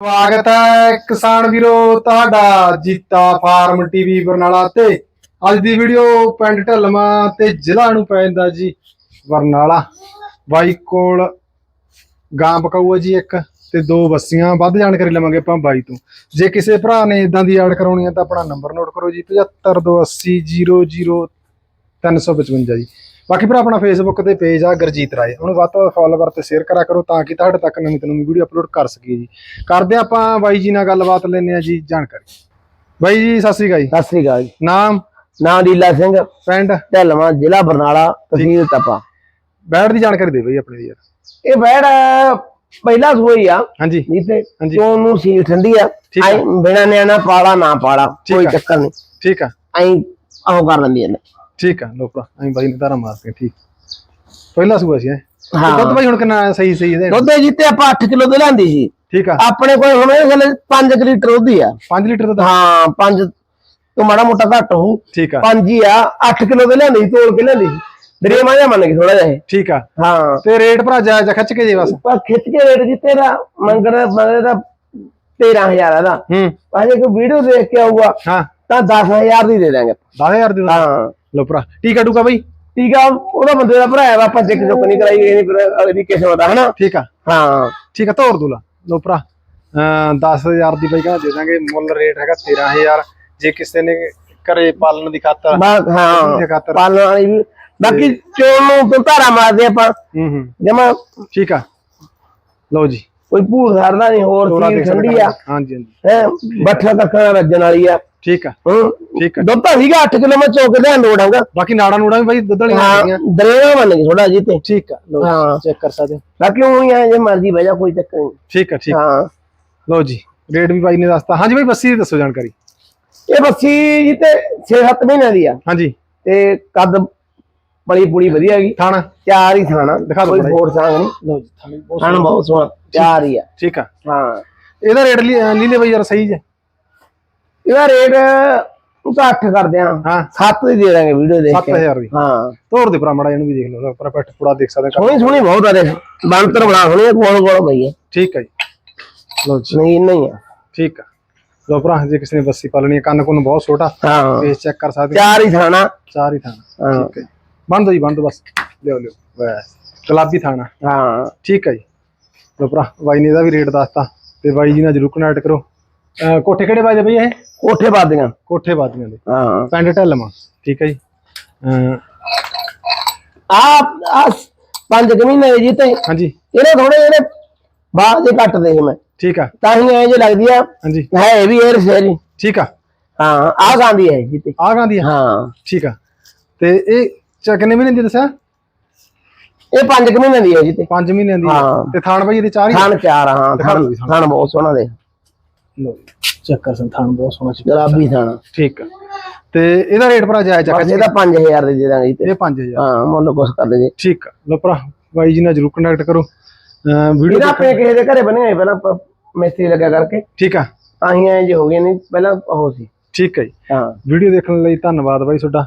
ਸਵਾਗਤ ਹੈ ਕਿਸਾਨ ਵੀਰੋ, ਤੁਹਾਡਾ ਜੀਤਾ ਫਾਰਮ ਟੀਵੀ ਬਰਨਾਲਾ ਤੇ। ਅੱਜ ਦੀ ਵੀਡੀਓ ਪਿੰਡ ਢਲਮਾ ਤੇ ਜ਼ਿਲ੍ਹਾ ਨੂੰ ਪੈ ਜੀ, ਬਰਨਾਲਾ। ਬਾਈ ਕੋਲ ਗਾਂ ਪਕਾਊ ਹੈ ਜੀ ਇੱਕ ਤੇ ਦੋ ਬੱਸੀਆਂ, ਵੱਧ ਜਾਣਕਾਰੀ ਲਵਾਂਗੇ ਆਪਾਂ ਬਾਈ ਤੋਂ। ਜੇ ਕਿਸੇ ਭਰਾ ਨੇ ਇਦਾਂ ਦੀ ਐਡ ਕਰਾਉਣੀ ਹੈ ਤਾਂ ਆਪਣਾ ਨੰਬਰ ਨੋਟ ਕਰੋ ਜੀ 7528000355 ਜੀ। ਬਾਕੀ ਭਰਾ ਆਪਣਾ ਫੇਸਬੁੱਕ ਤੇ ਪੇਜ ਆ ਗਰਜੀਤ ਰਾਏ। ਉਹਨੂੰ ਵੱਧ ਤੋਂ ਵੱਧ ਫੋਲੋਵਰ ਤੇ ਸ਼ੇਅਰ ਕਰਿਆ ਕਰੋ ਤਾਂ ਕਿ ਤੁਹਾਡੇ ਤੱਕ ਨਵੀਂ ਤੋਂ ਨਵੀਂ ਵੀਡੀਓ ਅਪਲੋਡ ਕਰ ਸਕੀਏ ਜੀ। ਕਰਦੇ ਆਪਾਂ ਬਾਈ ਜੀ ਨਾਲ ਗੱਲਬਾਤ ਲੈਂਦੇ ਆ ਜੀ ਜਾਣਕਾਰੀ। ਬਾਈ ਜੀ ਸਤਿ ਸ੍ਰੀ ਅਕਾਲ ਜੀ। ਸਤਿ ਸ੍ਰੀ ਅਕਾਲ ਜੀ। ਨਾਮ? ਨਾਮ ਲੀਲਾ ਸਿੰਘ। ਪਿੰਡ? ਢਲਵਾਂ ਜ਼ਿਲ੍ਹਾ ਬਰਨਾਲਾ ਤਹਿਸੀਲ ਤਪਾ ਬੈਠ ਦੀ ਜਾਣਕਾਰੀ ਦੇ ਬਾਈ ਆਪਣੀ ਦੀ ਯਾਰ। ਇਹ ਬੈੜ ਪਹਿਲਾ ਸੂਈ ਆ। ਹਾਂਜੀ। ਹਾਂਜੀ। ਚੋਣ ਨੂੰ ਸੀਲ ਠੰਡੀ ਆ। ਐਂ ਬਿਨਾ ਨਿਆਣਾ ਪਾਲਾ ਨਾ ਪਾਲਾ ਕੋਈ। ਚੱਕਰ ਨਹੀਂ। ਠੀਕ ਆ। ਐਂ ਆਹ ਕਰ ਲੈਂਦੀ ਨੇ ਠੀਕ ਆ ਲੋ ਭਰਾ ਅਸੀਂ ਬਾਈ ਨੇ ਧਾਰਾ ਮਾਰਦੇ ਠੀਕ। ਪਹਿਲਾ ਸੂਆ ਸੀ ਇਹ। ਹਾਂ। ਦੁੱਧ ਬਾਈ ਹੁਣ ਕਿੰਨਾ ਸਹੀ ਸਹੀ ਇਹਦੇ? ਦੁੱਧ ਜਿੱਤੇ ਆਪਾਂ 8 ਕਿਲੋ ਦੇ ਲੈਂਦੀ ਸੀ। ਠੀਕ ਆ। ਆਪਣੇ ਕੋਲ ਹੁਣ ਇਹ ਗੱਲ 5 ਲੀਟਰ ਉਹਦੀ ਆ। 5 ਲੀਟਰ ਦੁੱਧ? ਹਾਂ 5 ਤੋਂ ਮਾੜਾ ਮੋਟਾ ਘੱਟ ਹੋਊ। ਠੀਕ ਆ। 5 ਹੀ ਆ 8 ਕਿਲੋ ਦੇ ਲੈਂਦੀ ਸੀ ਤੋਲ ਕੇ ਲੈਂਦੀ ਸੀ। ਦਰੇਮਾ ਜਿਹਾ ਮੰਨ ਕੇ ਥੋੜਾ ਜਿਹਾ ਇਹ। ਠੀਕ ਆ। ਹਾਂ। ਤੇ ਰੇਟ ਭਰਾ ਜਾਇਜ਼ ਆ, ਖਿੱਚ ਕੇ ਜੇ ਬਸ। ਪਰ ਖਿੱਚ ਕੇ ਰੇਟ ਜਿੱਤੇ ਦਾ ਮੰਗਣ ਮੰਗਦੇ ਦਾ 13000 ਦਾ ਹੂੰ। ਅਜੇ ਕੋਈ ਵੀਡੀਓ ਦੇਖ ਕੇ ਆਊਗਾ ਹਾਂ। ਤਾਂ 10000 ਦੀ ਦੇ ਦਾਂਗੇ 10000 ਦੀ ਦੁੱਧ। ਹਾਂ। ਲੋ ਭਰਾ ਟੀਕਾ ਟੂਕਾ ਬਾਈ? ਠੀਕ ਆ ਉਹਦਾ ਬੰਦੇ ਦਾ ਭਰਾ ਹੈ ਆਪਾਂ ਚੈੱਕ ਚੁੱਕ ਨਹੀਂ ਕਰਾਈ ਇਹ ਨਹੀਂ ਅਗਲੀ ਕਿਸਮ ਦਾ ਹਨਾ? ਠੀਕ ਆ। ਹਾਂ। ਠੀਕ ਆ ਤੋਰ ਦੂਲਾ ਲੋ। ਭਰਾ ਅਮ 10000 ਦੀ ਬਾਈ ਕਹਿੰਦਾ ਦੇ ਦਾਂਗੇ ਮੁੱਲ ਰੇਟ ਹੈਗਾ 13000 ਜੇ ਕਿਸੇ ਨੇ ਘਰੇ ਪਾਲਣ ਦੀ ਖਾਤਰ ਹਾਂ ਪਾਲਣ ਵਾਲੀ ਬਾਕੀ ਚੋਣ ਨੂੰ ਤੋਂ ਧਾਰਾ ਮਾਰਦੇ ਆਪਾਂ। ਹੂੰ ਹੂੰ। ਜਮਾ ਠੀਕ ਆ। ਲਓ ਜੀ। ਕੋਈ ਭੂਰ ਸਰਦਾ ਨਹੀਂ ਹੋਰ ਦੇਖ ਠੰਡੀ ਆ। ਹਾਂਜੀ ਹਾਂਜੀ। ਹੈ ਬੱਠਾ ਕੱਖਾਂ ਰੱਜਣ ਵਾਲੀ ਆ। ਠੀਕ ਆ। ਹੂੰ ਠੀਕ ਆ। ਦੁੱਧ ਤਾਂ ਸੀਗਾ 8 ਕਿਲੋ ਮੈਂ ਚੋਕ ਲਿਆ ਲੋੜਾਂਗਾ ਬਾਕੀ ਨਾੜਾ ਨੂੜਾ ਵੀ ਬਾਈ ਦੁੱਧ ਵਾਲੀਆਂ ਹਾਂ ਦਰੇਵਾ ਮੰਨ ਕੇ ਥੋੜਾ ਜੀ ਤੇ। ਠੀਕ ਆ ਹਾਂ। ਚੈੱਕ ਕਰ ਸਕਦੇ ਬਾਕੀ ਉਹ ਹੀ ਆ ਜੇ ਮਰਜ਼ੀ ਬਹਿ ਜਾ ਕੋਈ ਚੱਕਰ ਨਹੀਂ। ਠੀਕ ਆ ਠੀਕ ਹਾਂ। ਲਓ ਜੀ ਰੇਟ ਵੀ ਬਾਈ ਨੇ ਦੱਸਤਾ। ਹਾਂਜੀ ਬਾਈ ਬੱਸੀ ਦੱਸੋ ਜਾਣਕਾਰੀ। ਇਹ ਬੱਸੀ ਜੀ ਤੇ 6-7 ਮਹੀਨਿਆਂ ਦੀ ਆ। ਹਾਂਜੀ। ਤੇ ਕੱਦ ਬੜੀ ਪੂੜੀ ਵਧੀਆ ਹੈਗੀ। ਥਾਣਾ? ਚਾਰ ਹੀ ਥਾਣਾ। ਦਿਖਾ ਦਿਓ ਕੋਈ ਮਾੜਾ ਹੋਰ ਸਾਂਗ ਨਹੀਂ? ਲਓ ਜੀ ਥਾਣਾ ਬਹੁਤ ਥਾਣਾ ਬਹੁਤ ਸੋਹਣਾ। ਚਾਰ ਹੀ ਆ। ਠੀਕ ਆ। ਹਾਂ। ਇਹਦਾ ਰੇਟ ਲੀਲੇ ਬਾਈ ਯਾਰ ਸਹੀ ਜੇ। ਇਹਦਾ ਰੇਟ ਉਹ ਤਾਂ 8 ਕਰਦੇ ਆ। ਹਾਂ। 7 ਦੀ ਦੇ ਦਾਂਗੇ ਵੀਡੀਓ ਦੇਖ ਕੇ। 7000 ਦੀ। ਹਾਂ। ਤੋਰ ਦੇ ਭਰਾ ਮੜਾ ਇਹਨੂੰ ਵੀ ਦੇਖ ਲਓ। ਪਰ ਪੈਟ ਪੂਰਾ ਦੇਖ ਸਕਦੇ ਹੋ। ਸੋਹਣੀ ਸੋਹਣੀ ਬਹੁਤ ਆ ਦੇ ਬੰਤਰ ਬਣਾ ਸੋਹਣੀ ਕੋਲ ਕੋਲ ਪਈ ਹੈ ਠੀਕ ਆ ਜੀ। ਲਓ ਜੀ। ਨਹੀਂ ਨਹੀਂ ਆ। ਠੀਕ ਆ। ਲਓ ਭਰਾ ਜੇ ਕਿਸੇ ਨੇ ਬੱਸੀ ਪਾਲਣੀ ਹੈ ਕੰਨ ਕੁੰਨ ਬਹੁਤ ਛੋਟਾ। ਹਾਂ। ਫੇਸ ਚੈੱਕ ਕਰ ਸਕਦੇ ਹੋ। ਚਾਰ ਹੀ ਥਾਣਾ। ਚਾਰ ਹੀ ਥਾਣਾ। ਹਾਂ। ਠੀਕ ਹੈ ਦੋ ਜੀ ਬੰਦ ਦੋ ਬਸ। ਲਿਓ ਲਿਓ। ਬਸ ਗੁਲਾਬੀ ਥਾਣਾ। ਹਾਂ। ਠੀਕ ਹੈ ਜੀ। ਲਓ ਭਰਾ ਬਾਈ ਨੇ ਇਹਦਾ ਵੀ ਰੇਟ ਦੱਸਤਾ ਤੇ ਬਾਈ ਜੀ ਨਾਲ ਜਰੂਰ ਕਨੈਕਟ ਕਰੋ। ਕੋਠੇ ਕਿਹੜੇ ਬਾਈ ਦੇ ਬਈ ਇਹ? ਕੋਠੇ ਬਾਦੀਆਂ। ਕੋਠੇ ਬਾਦੀਆਂ ਦੇ। ਹਾਂ। ਪਿੰਡ ਢਲਮਾ ਠੀਕ ਹੈ ਜੀ। ਅਹ ਆ ਆ ਪੰਜ ਦੀ ਜੀ ਤੇ ਹਾਂਜੀ। ਇਹਨੇ ਥੋੜੇ ਇਹਨੇ ਬਾਹਰ ਦੇ ਕੱਟ ਦੇ ਮੈਂ। ਠੀਕ ਆ। ਤਾਂ ਹੀ ਐ ਜੇ ਲੱਗਦੀ ਆ। ਹਾਂਜੀ। ਹੈ ਇਹ ਵੀ 에ਅਰ ਸ਼ੇਰੀ ਠੀਕ ਆ। ਹਾਂ ਆ ਗਾਂਦੀ ਹੈ ਜੀ ਤੇ। ਆ ਗਾਂ ਦੀ ਆ? ਹਾਂ। ਠੀਕ ਆ। ਤੇ ਇਹ ਚ ਕਿੰਨੇ ਮਹੀਨੇ ਦੀ ਦੱਸਿਆ? ਇਹ ਪੰਜ ਕੁ ਮਹੀਨੇ ਦੀ ਹੈ ਜੀ ਤੇ। 5 ਮਹੀਨਿਆਂ ਦੀ। ਆ। ਹਾਂ। ਤੇ ਥਾਣ ਬਾਈ ਇਹਦੇ ਚਾਰ ਹੀ ਥਣ ਚਾਰ ਹਾਂ ਦਿਖਾ ਥਣ ਜੀ। ਥਣ ਬਹੁਤ ਸੋਹਣਾ ਦੇ ਲਓ ਚੈੱਕ ਕਰ ਸੰ ਥਾਣ ਬਹੁਤ ਸੋਹਣਾ ਚਿੱਟਾ ਗੁਲਾਬੀ ਥਣ। ਠੀਕ ਆ। ਤੇ ਇਹਦਾ ਰੇਟ ਭਰਾ ਜਾਇਜ਼ ਚੱਕ ਬਸ ਇਹਦਾ 5000 ਦੇ ਦੇ ਦਾਂਗੇ ਜੀ ਤੇ। ਇਹ 5000 ਹਾਂ ਮੁੱਲ ਕੁਛ ਕਰ ਦੇ ਠੀਕ ਆ। ਲਓ ਭਰਾ ਬਾਈ ਜੀ ਨਾਲ ਜਰੂਰ ਕੰਟੈਕਟ ਕਰੋ। ਵੀਡੀਓ ਇਹਦਾ ਆਪਣੇ ਕਿਸੇ ਦੇ ਘਰੇ ਬਣੇ ਹੋਏ ਪਹਿਲਾਂ ਮਿਸਤਰੀ ਲੱਗਿਆ ਕਰਕੇ। ਠੀਕ ਆ। ਤਾਂ ਹੀ ਐ ਜੇ ਹੋ ਗਏ ਨਹੀਂ ਪਹਿਲਾਂ ਉਹ ਸੀ। ਠੀਕ ਹੈ ਜੀ। ਹਾਂ। ਵੀਡੀਓ ਦੇਖਣ ਲਈ ਧੰਨਵਾਦ ਬਾਈ ਤੁਹਾਡਾ।